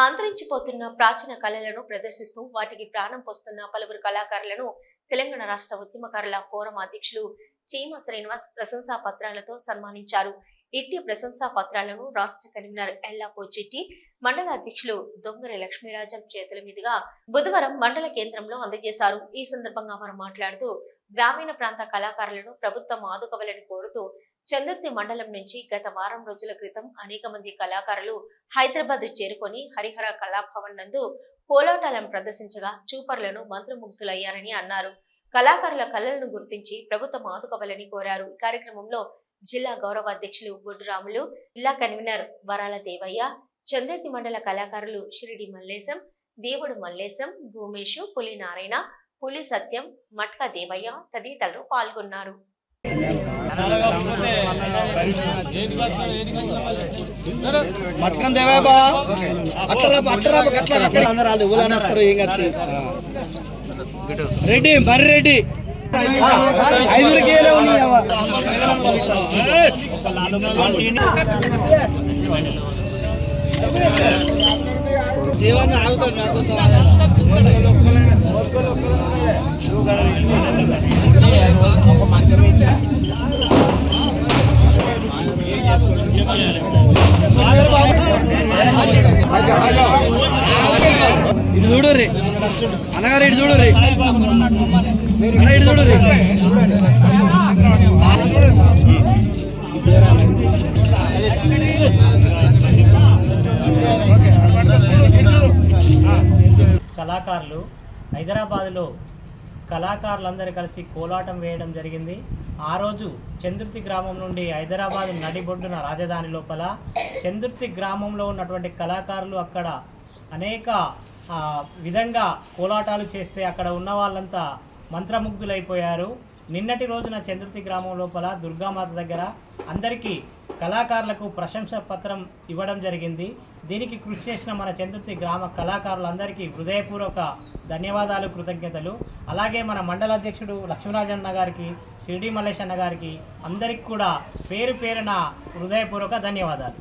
అంతరించిపోతున్న ప్రాచీన కళలను ప్రదర్శిస్తూ వాటికి ప్రాణం పోస్తున్న పలువురు కళాకారులను తెలంగాణ రాష్ట్ర ఉద్యమకారుల ఫోరం అధ్యక్షులు చీమ శ్రీనివాస్ ప్రశంసా పత్రాలతో సన్మానించారు. ఇట్టి ప్రశంసా పత్రాలను రాష్ట్ర కన్వీనర్ ఎల్లాపో చిట్టి మండల అధ్యక్షులు దొంగరి లక్ష్మీరాజం చేతుల మీదుగా బుధవారం మండల కేంద్రంలో అందజేశారు. ఈ సందర్భంగా వారు మాట్లాడుతూ గ్రామీణ ప్రాంత కళాకారులను ప్రభుత్వం ఆదుకోవాలని కోరుతూ చందుర్తి మండలం నుంచి గత వారం రోజుల క్రితం అనేక మంది కళాకారులు హైదరాబాద్ చేరుకొని హరిహర కళాభవన్ నందు కోలాటాలను ప్రదర్శించగా చూపర్లను మంత్రముగ్ధులయ్యారని అన్నారు. కళాకారుల కళలను గుర్తించి ప్రభుత్వం ఆదుకోవాలని కోరారు. ఈ కార్యక్రమంలో జిల్లా గౌరవ అధ్యక్షులు బొడ్డురాములు జిల్లా కన్వీనర్ వరాల దేవయ్య చందుర్తి మండల కళాకారులు షిరిడి మల్లేశం దేవుడు మల్లేశం భూమేషు పులి నారాయణ పులి సత్యం మట్కా దేవయ్య తదితరులు పాల్గొన్నారు. మట్కం దేవా బా. అట్టరా అట్టరా అట్లా అట్లా అందరూ వాళ్ళు ఊళ్ళో వస్తారు ఏం కాదు. రెడ్డి మరి ఇటు చూడు రే. అన్నగారు ఇటు చూడు రే. కళాకారులు హైదరాబాదులో కళాకారులందరూ కలిసి కోలాటం వేయడం జరిగింది. ఆ రోజు చంద్రుతి గ్రామం నుండి హైదరాబాద్ నడిబొడ్డున రాజధాని లోపల చంద్రుతి గ్రామంలో ఉన్నటువంటి కళాకారులు అక్కడ అనేక విధంగా కోలాటాలు చేస్తే అక్కడ ఉన్న వాళ్ళంతా మంత్రముగ్ధులైపోయారు. నిన్నటి రోజున చంద్రుతి గ్రామం లోపల దుర్గామాత దగ్గర అందరికీ కళాకారులకు ప్రశంస పత్రం ఇవ్వడం జరిగింది. దీనికి కృషి చేసిన మన చంద్రుతి గ్రామ కళాకారులందరికీ హృదయపూర్వక ధన్యవాదాలు కృతజ్ఞతలు. అలాగే మన మండల అధ్యక్షుడు లక్ష్మీరాజన్న గారికి షిరిడి మల్లేష్ అన్న గారికి అందరికి కూడా పేరు పేరున హృదయపూర్వక ధన్యవాదాలు.